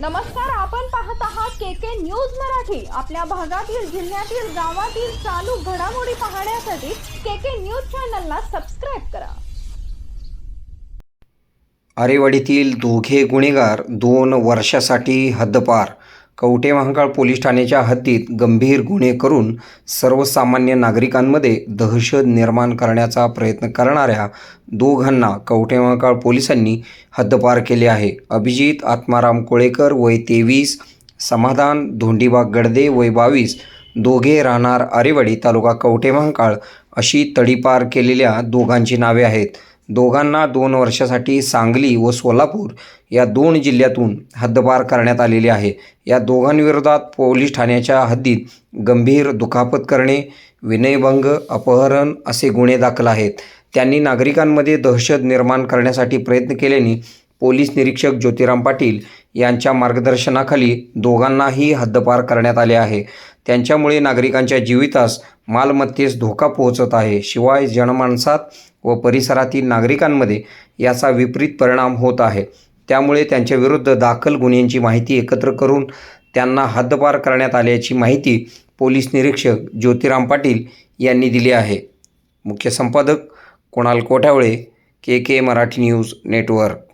नमस्कार आपण पाहत आहात के के न्यूज मराठी. आपल्या भागातील जिल्ह्यातील गावातील चालू घडामोडी पाहण्यासाठी के के न्यूज चॅनलला सबस्क्राईब करा. आरेवाडीतील दोघे गुन्हेगार दोन वर्षासाठी हद्दपार कवठे महांकाळ पोलीस ठाण्याच्या हद्दीत गंभीर गुन्हे करून सर्वसामान्य नागरिकांमध्ये दहशत निर्माण करण्याचा प्रयत्न करणाऱ्या दोघांना कवठे महांकाळ पोलिसांनी हद्दपार केले आहे. अभिजित आत्माराम कोळेकर वय तेवीस समाधान धोंडीबाग गडदे वय बावीस दोघे राहणार आरेवाडी तालुका कवठे महांकाळ अशी तडीपार केलेल्या दोघांची नावे आहेत. दोघांना दोन वर्षासाठी सांगली व सोलापूर या दोन जिल्ह्यातून हद्दपार करण्यात आलेली आहे. या दोघांविरोधात पोलीस ठाण्याच्या हद्दीत गंभीर दुखापत करणे विनयभंग अपहरण असे गुन्हे दाखल आहेत. त्यांनी नागरिकांमध्ये दहशत निर्माण करण्यासाठी प्रयत्न केल्याने पोलीस निरीक्षक ज्योतिराम पाटील यांच्या मार्गदर्शनाखाली दोघांनाही हद्दपार करण्यात आले आहे. त्यांच्यामुळे नागरिकांच्या जीवितास मालमत्तेस धोका पोहोचत आहे. शिवाय जनमानसात व परिसरातील नागरिकांमध्ये याचा विपरीत परिणाम होत आहे. त्यामुळे त्यांच्याविरुद्ध दाखल गुन्ह्यांची माहिती एकत्र करून त्यांना हद्दपार करण्यात आल्याची माहिती पोलीस निरीक्षक ज्योतिराम पाटील यांनी दिली आहे. मुख्य संपादक Kunal Kothawale K K Marathi news network.